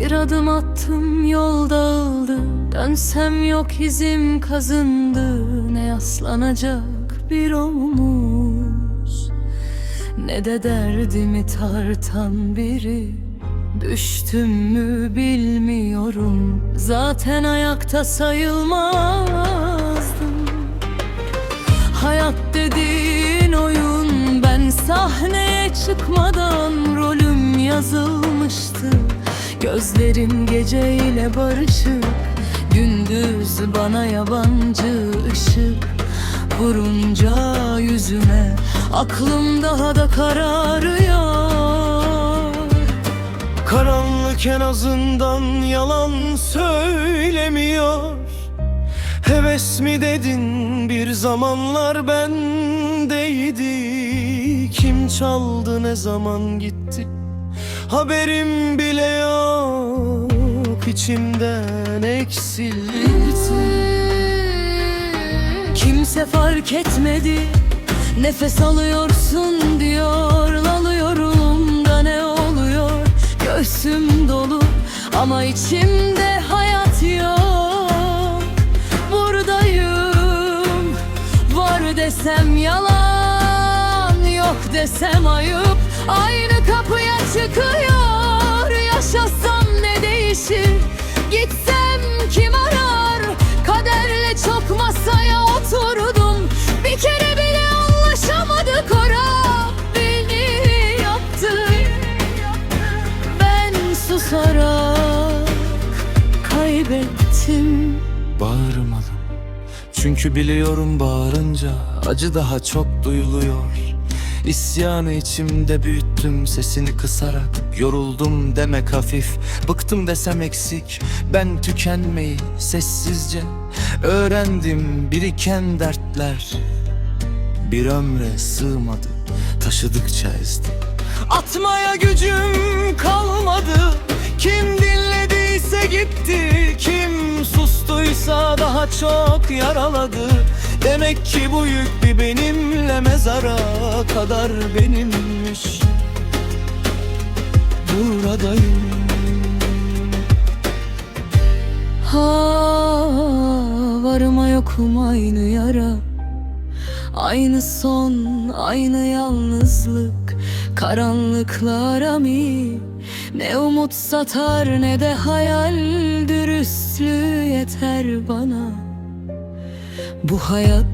Bir adım attım yol dağıldı. Dönsem yok izim kazındı. Ne yaslanacak bir omuz? Ne de derdimi tartan biri. Düştüm mü bilmiyorum. Zaten ayakta sayılmazdım. Hayat dediğin oyun Ben sahneye çıkmadan rolüm yazılmıştı Gözlerim geceyle barışık Gündüz bana yabancı ışık. Vurunca yüzüme Aklım daha da kararıyor. Karanlık en azından yalan söylemiyor. Heves mi dedin? Bir zamanlar bendeydi. Kim çaldı? Ne zaman gitti Haberim bile yok içimden eksildi. Kimse fark etmedi Nefes alıyorsun diyor. Alıyorum da ne oluyor? Göğsüm dolu ama içimde hayat yok. Buradayım Var desem yalan Yok desem ayıp. Aynı kapıya çıkıyor. Yaşasam ne değişir? Gitsem kim arar? Kaderle çok masaya oturdum. Bir kere bile anlaşamadık. Ora Beni yaptı. Ben susarak kaybettim. Bağırmadım. Çünkü biliyorum bağırınca acı daha çok duyuluyor İsyanı içimde büyüttüm sesini kısarak. Yoruldum demek hafif Bıktım desem eksik. Ben tükenmeyi sessizce Öğrendim biriken dertler Bir ömre sığmadı Taşıdıkça ezdim. Atmaya gücüm kalmadı Kim dinlediyse gitti. Kim sustuysa daha çok yaraladı Demek ki bu yük bir benimle mezara kadar benimmiş. Buradayım. Ha varıma yokum aynı yara. Aynı son, aynı yalnızlık. Karanlıklara mi Ne umut satar ne de hayal. Dürüstlüğü yeter bana Bu hayatta.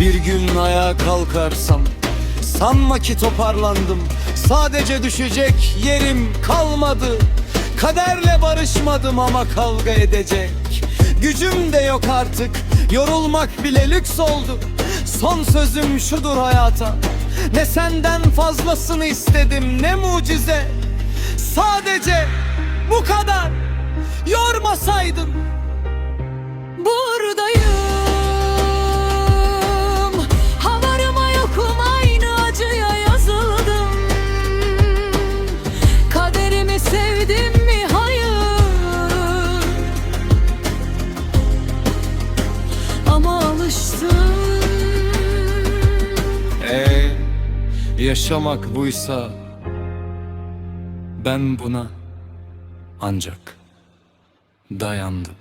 Bir gün ayağa kalkarsam Sanma ki toparlandım. Sadece düşecek yerim kalmadı. Kaderle barışmadım ama kavga edecek. Gücüm de yok artık Yorulmak bile lüks oldu. Son sözüm şudur hayata. Ne senden fazlasını istedim ne mucize. Sadece bu kadar Yormasaydın. Buradayım. Havarıma yokum aynı acıya yazıldım. Kaderimi sevdim mi? Hayır. Ama alıştım. Ee, yaşamak buysa ben buna ancak dayandım.